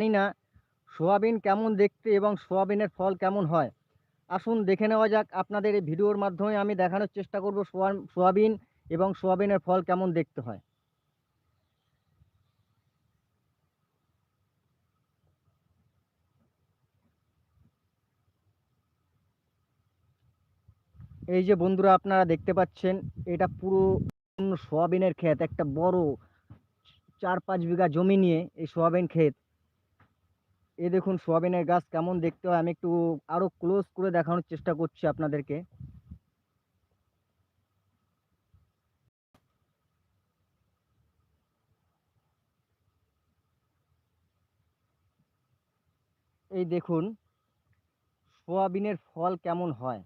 জানি না, সোয়াবিন কেমন দেখতে এবং সোয়াবিনের ফল কেমন হয়। আসুন দেখে নেওয়া যাক, আপনাদের এই ভিডিওর মাধ্যমে আমি দেখানোর চেষ্টা করব সোয়া- সোয়াবিন এবং সোয়াবিনের ফল কেমন দেখতে হয়। এই যে বন্ধুরা, আপনারা দেখতে পাচ্ছেন, এটা পুরো সোয়াবিনের ক্ষেত, একটা বড় চার পাঁচ বিঘা জমি নিয়ে এই সোয়াবিন ক্ষেত। এ দেখুন সোয়াবিনের গাছ কেমন দেখতে হয়? আমি একটু আরও ক্লোজ করে দেখানোর চেষ্টা করছি আপনাদেরকে। এই দেখুন, সোয়াবিনের ফল কেমন হয়?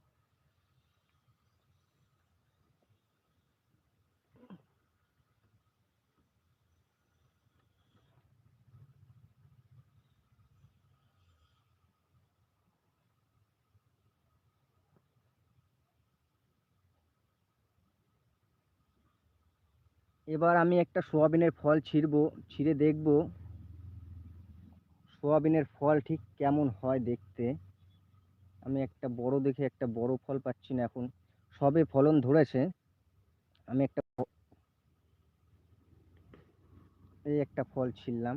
এবার আমি একটা সোয়াবিনের ফল ছিঁড়বো, ছিঁড়ে দেখব। সোয়াবিনের ফল ঠিক কেমন হয় দেখতে। আমি একটা বড় দেখে একটা বড় ফল পাচ্ছি না এখন। সবে ফলন ধরেছে। আমি একটা এই একটা ফল ছিললাম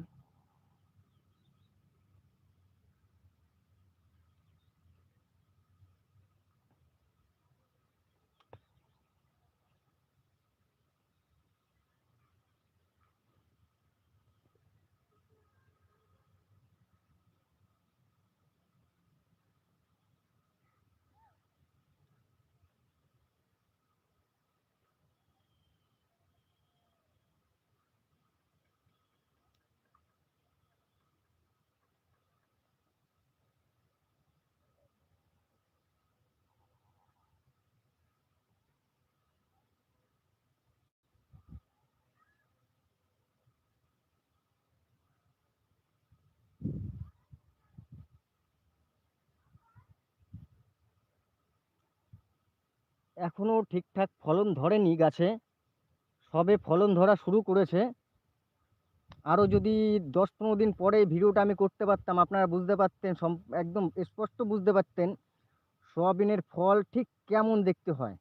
এখনও ঠিকঠাক ফলন ধরেনি গাছে। সবে ফলন ধরা শুরু করেছে। আরও যদি দশ পনেরো দিন পরে ভিডিওটা আমি করতে পারতাম, আপনারা বুঝতে পারতেন একদম স্পষ্ট বুঝতে পারতেন, সোয়াবিনের ফল ঠিক কেমন দেখতে হয়।